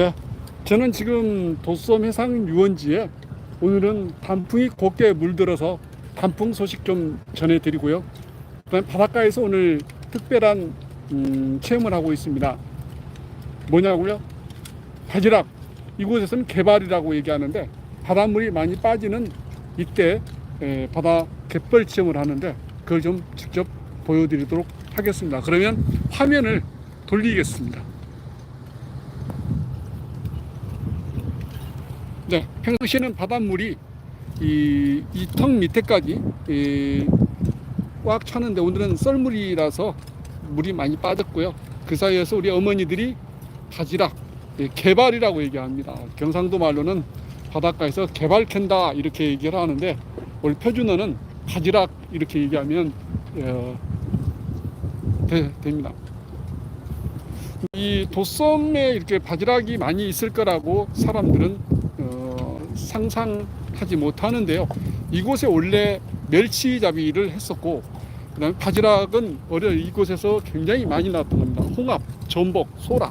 네, 저는 지금 도섬 해상 유원지에 오늘은 단풍이 곱게 물들어서 단풍 소식 좀 전해드리고요. 그다음 바닷가에서 오늘 특별한 음, 체험을 하고 있습니다. 뭐냐고요? 바지락 이곳에서는 개발이라고 얘기하는데 바닷물이 많이 빠지는 이때 에, 바다 갯벌 체험을 하는데 그걸 좀 직접 보여드리도록 하겠습니다. 그러면 화면을 돌리겠습니다. 네, 평소시에는 바닷물이 이 턱 밑에까지 이, 꽉 차는데 오늘은 썰물이라서 물이 많이 빠졌고요. 그 사이에서 우리 어머니들이 바지락, 예, 개발이라고 얘기합니다. 경상도 말로는 바닷가에서 개발 캔다 이렇게 얘기를 하는데 우리 표준어는 바지락 이렇게 얘기하면 어, 되, 됩니다. 이 도섬에 이렇게 바지락이 많이 있을 거라고 사람들은 어, 상상하지 못하는데요. 이곳에 원래 멸치잡이를 했었고, 그다음에 바지락은 어려 이곳에서 굉장히 많이 나왔던 겁니다. 홍합, 전복, 소라.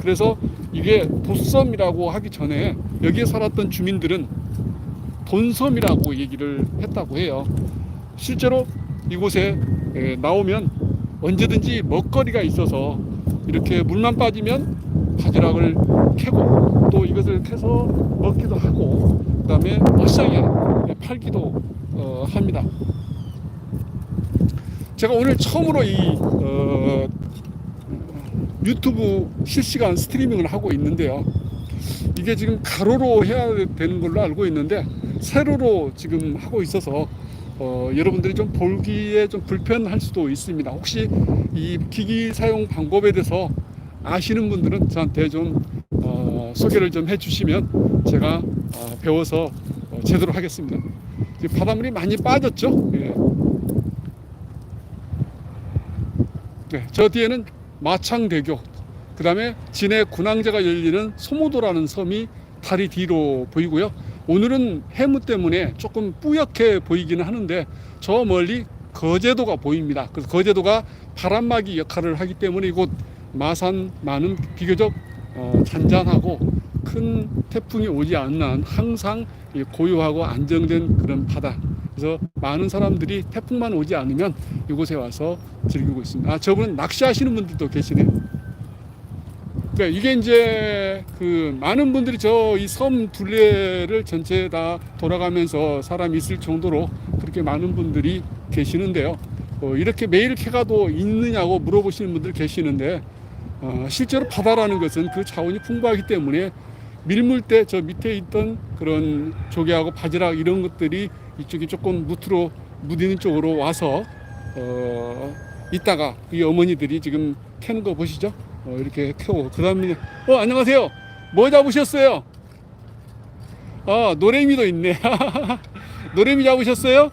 그래서 이게 도섬이라고 하기 전에 여기에 살았던 주민들은 돈섬이라고 얘기를 했다고 해요. 실제로 이곳에 에, 나오면 언제든지 먹거리가 있어서 이렇게 물만 빠지면 바지락을 캐고 또 이것을 캐서 먹기도 하고 그 다음에 어시장에 팔기도 어, 합니다. 제가 오늘 처음으로 이 어, 유튜브 실시간 스트리밍을 하고 있는데요. 이게 지금 가로로 해야 되는 걸로 알고 있는데 세로로 지금 하고 있어서 어, 여러분들이 좀 보기에 좀 불편할 수도 있습니다. 혹시 이 기기 사용 방법에 대해서 아시는 분들은 저한테 좀 어, 소개를 좀 해주시면 제가 어, 배워서 어, 제대로 하겠습니다. 바닷물이 많이 빠졌죠? 예. 네, 저 뒤에는 마창대교, 그 다음에 진해 군항제가 열리는 소모도라는 섬이 다리 뒤로 보이고요. 오늘은 해무 때문에 조금 뿌옇게 보이기는 하는데 저 멀리 거제도가 보입니다. 그래서 거제도가 바람막이 역할을 하기 때문에 이곳 마산 만은 비교적 어, 잔잔하고 큰 태풍이 오지 않는 한 항상 이 고요하고 안정된 그런 바다. 그래서 많은 사람들이 태풍만 오지 않으면 이곳에 와서 즐기고 있습니다. 아, 저분은 낚시하시는 분들도 계시네요. 네, 이게 이제 그 많은 분들이 저 이 섬 둘레를 전체 다 돌아가면서 사람이 있을 정도로 그렇게 많은 분들이 계시는데요. 어, 이렇게 매일 캐가도 있느냐고 물어보시는 분들 계시는데 어, 실제로 바다라는 것은 그 자원이 풍부하기 때문에 밀물 때 저 밑에 있던 그런 조개하고 바지락 이런 것들이 이쪽이 조금 무트로 무디는 쪽으로 와서 어, 있다가 이 어머니들이 지금 캐는 거 보시죠? 어, 이렇게 캐고 그 다음에 어 안녕하세요. 뭐 잡으셨어요? 아 노래미도 있네. 노래미 잡으셨어요?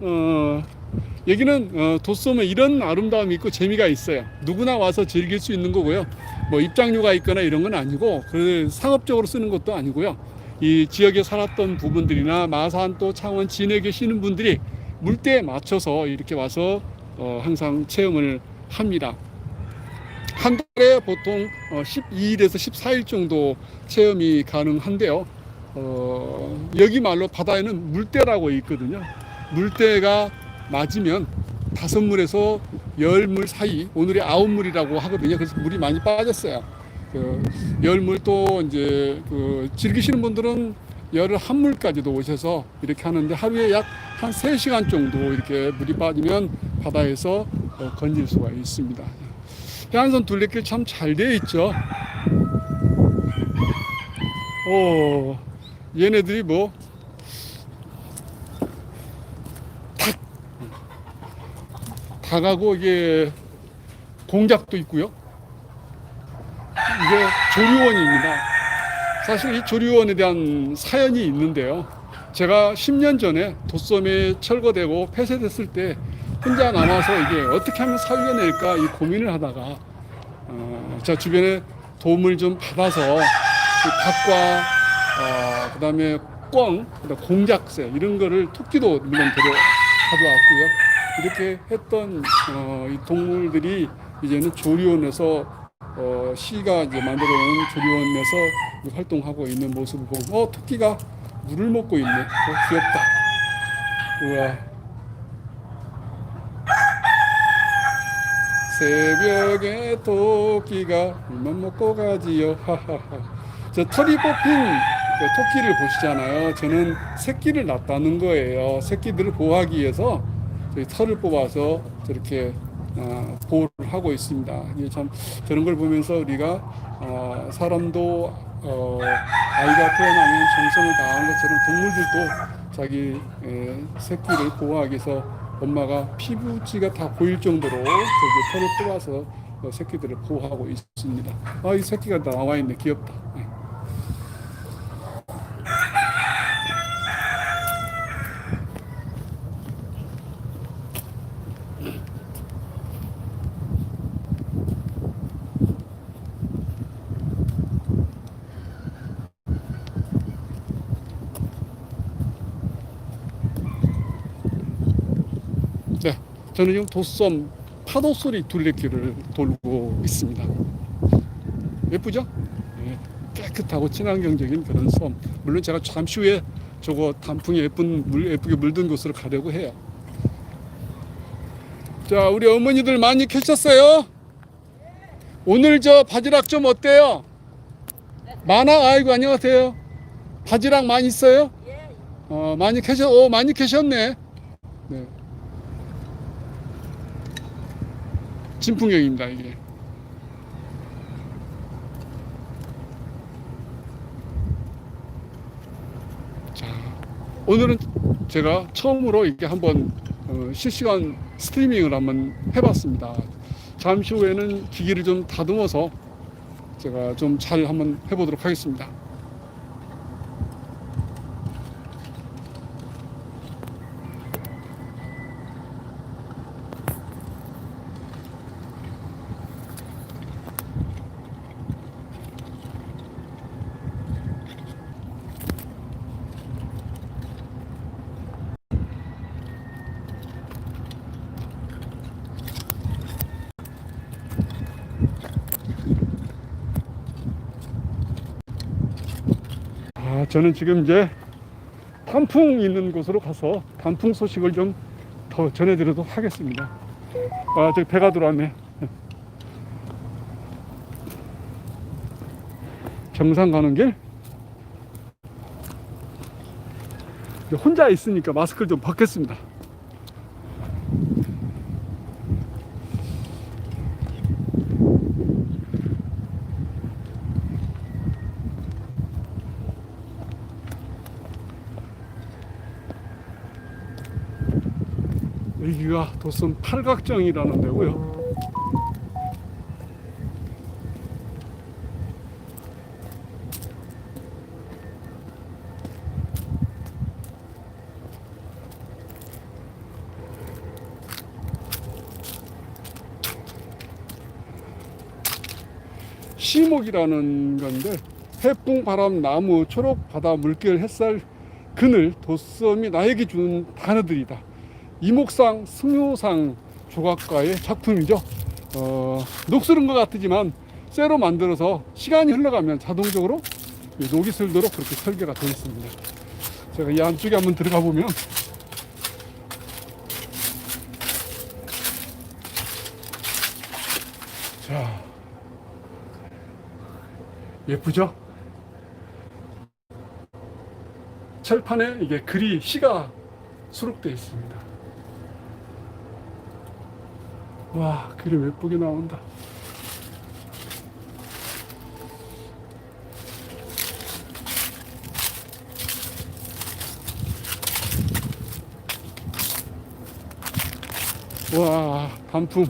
어 여기는 어, 도섬에 이런 아름다움이 있고 재미가 있어요. 누구나 와서 즐길 수 있는 거고요. 뭐 입장료가 있거나 이런 건 아니고 그 상업적으로 쓰는 것도 아니고요. 이 지역에 살았던 부분들이나 마산 또 창원 진해 계시는 분들이 물때에 맞춰서 이렇게 와서 어, 항상 체험을 합니다. 한 달에 보통 어, 12일에서 14일 정도 체험이 가능한데요. 어, 여기 말로 바다에는 물때라고 있거든요. 물때가 맞으면 다섯 물에서 열 물 사이 오늘이 아홉 물이라고 하거든요. 그래서 물이 많이 빠졌어요. 그 열물 또 이제 그 즐기시는 분들은 열을 한 물까지도 오셔서 이렇게 하는데 하루에 약 한 세시간 정도 이렇게 물이 빠지면 바다에서 어, 건질 수가 있습니다. 해안선 둘레길 참 잘 되어 있죠. 오, 얘네들이 뭐 닭하고 이게 공작도 있고요. 이게 조류원입니다. 사실 이 조류원에 대한 사연이 있는데요. 제가 10년 전에 도섬에 철거되고 폐쇄됐을 때 혼자 남아서 이게 어떻게 하면 살려낼까 이 고민을 하다가 어, 저 주변에 도움을 좀 받아서 이 닭과 어, 그다음에 꿩, 공작새 이런 거를 토끼도 물론 데려 가져왔고요. 이렇게 했던 어, 이 동물들이 이제는 조리원에서 어, 시가 이제 만들어놓은 조리원에서 활동하고 있는 모습을 보고 어 토끼가 물을 먹고 있네. 어, 귀엽다. 우와. 새벽에 토끼가 물만 먹고 가지요. 하하하. 저 털이 뽑힌 그 토끼를 보시잖아요. 저는 새끼를 낳았다는 거예요. 새끼들을 보호하기 위해서 털을 뽑아서 저렇게 어, 보호를 하고 있습니다. 이게 참 저런 걸 보면서 우리가 어, 사람도 어, 아이가 태어나면 정성을 다하는 것처럼 동물들도 자기 에, 새끼를 보호하기 위해서 엄마가 피부지가 다 보일 정도로 저기 털을 뽑아서 어, 새끼들을 보호하고 있습니다. 아, 이 새끼가 다 나와 있네. 귀엽다. 네. 네, 저는 지금 도섬 파도 소리 둘레길을 돌고 있습니다. 예쁘죠? 네, 깨끗하고 친환경적인 그런 섬. 물론 제가 잠시 후에 저거 단풍이 예쁜 물 예쁘게 물든 곳으로 가려고 해요. 자, 우리 어머니들 많이 계셨어요? 오늘 저 바지락 좀 어때요? 많아? 아이고 안녕하세요. 바지락 많이 있어요? 어, 많이 계셔, 어, 많이 계셨네. 네. 진풍경입니다 이게. 자, 오늘은 제가 처음으로 이렇게 한번 어, 실시간 스트리밍을 한번 해봤습니다. 잠시 후에는 기기를 좀 다듬어서 제가 좀 잘 한번 해보도록 하겠습니다. 아, 저는 지금 이제 단풍 있는 곳으로 가서 단풍 소식을 좀 더 전해드리도록 하겠습니다. 아, 저기 배가 들어왔네. 정상 가는 길. 혼자 있으니까 마스크를 좀 벗겠습니다. 여기가 도선 팔각정이라는 데고요. 시목이라는 건데 해풍 바람 나무 초록 바다 물결 햇살 그늘 도섬이 나에게 주는 단어들이다. 이목상 승효상 조각가의 작품이죠. 어, 녹슬은 것 같지만 쇠로 만들어서 시간이 흘러가면 자동적으로 이 녹이 슬도록 그렇게 설계가 되어 있습니다. 제가 이 안쪽에 한번 들어가 보면 자 예쁘죠? 철판에 이게 글이 시가 수록되어 있습니다. 와, 그림 예쁘게 나온다. 와, 단풍.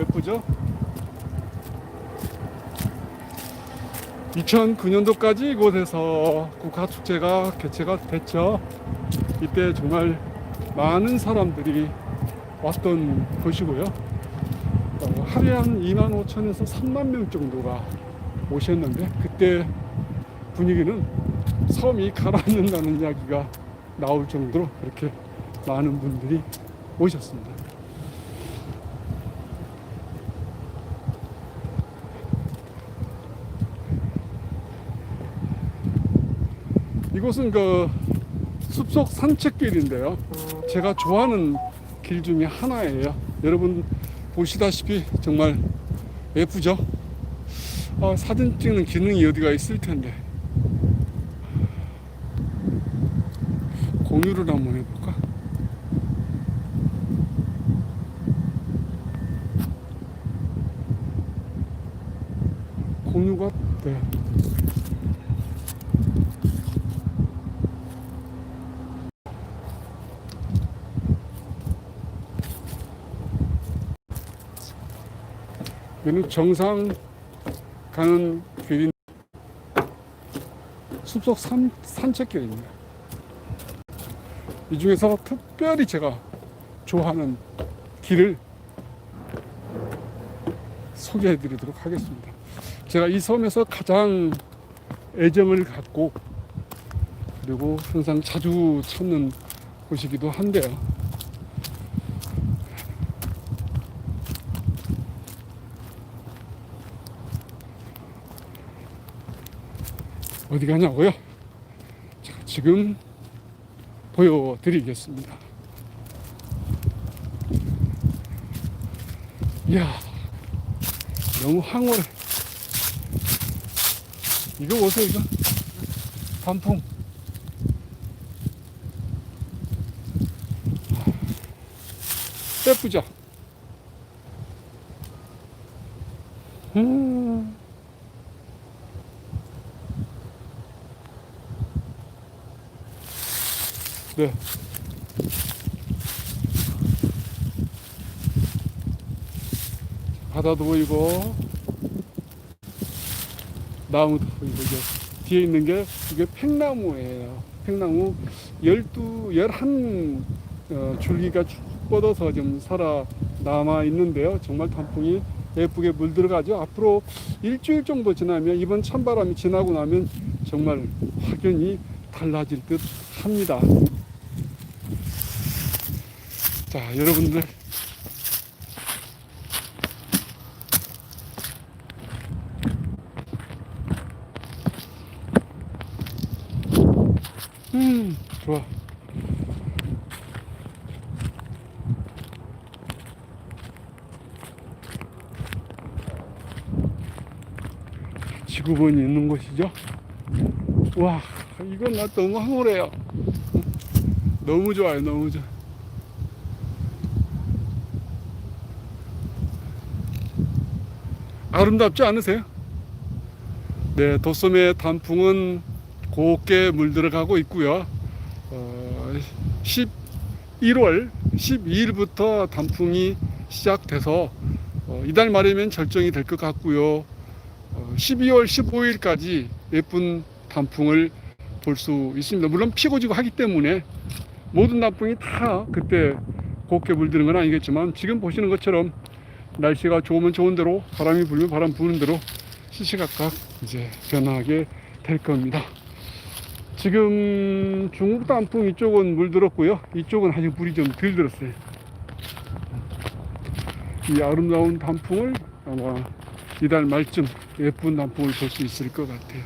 예쁘죠? 2009년도까지 이곳에서 국가축제가 개최가 됐죠. 이때 정말 많은 사람들이 왔던 곳이고요. 어, 하루에 한 2만 5천에서 3만 명 정도가 오셨는데 그때 분위기는 섬이 가라앉는다는 이야기가 나올 정도로 그렇게 많은 분들이 오셨습니다. 이곳은 그 숲속 산책길인데요. 제가 좋아하는 길 중에 하나예요. 여러분 보시다시피 정말 예쁘죠? 아, 사진 찍는 기능이 어디가 있을 텐데. 공유를 한번 해볼까? 공유가 네. 여기는 정상 가는 길인 숲속 산, 산책길입니다. 이 중에서 특별히 제가 좋아하는 길을 소개해 드리도록 하겠습니다. 제가 이 섬에서 가장 애정을 갖고 그리고 항상 자주 찾는 곳이기도 한데요. 어디 가냐고요? 자, 지금 보여드리겠습니다. 이야, 너무 황홀해. 이거 보세요, 이거. 단풍. 예쁘죠? 음. 네. 바다도 보이고 나무도 보이고 이제 뒤에 있는 게 이게 팽나무예요. 팽나무 열두 열한 어, 줄기가 쭉 뻗어서 좀 살아 남아 있는데요. 정말 단풍이 예쁘게 물들어가죠. 앞으로 일주일 정도 지나면 이번 찬바람이 지나고 나면 정말 확연히 달라질 듯 합니다. 자, 여러분들. 음, 좋아. 지구본이 있는 곳이죠. 와, 이건 나 너무 황홀해요. 너무 좋아요, 너무 좋아. 아름답지 않으세요? 네, 도섬의 단풍은 곱게 물들어가고 있고요. 어, 11월 12일부터 단풍이 시작돼서 어, 이달 말이면 절정이 될 것 같고요. 어, 12월 15일까지 예쁜 단풍을 볼 수 있습니다. 물론 피고 지고 하기 때문에 모든 단풍이 다 그때 곱게 물드는 건 아니겠지만 지금 보시는 것처럼 날씨가 좋으면 좋은 대로 바람이 불면 바람 부는 대로 시시각각 이제 변하게 될 겁니다. 지금 중국 단풍 이쪽은 물들었고요. 이쪽은 아직 물이 좀 덜 들었어요. 이 아름다운 단풍을 아마 이달 말쯤 예쁜 단풍을 볼 수 있을 것 같아요.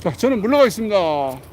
자, 저는 물러가겠습니다.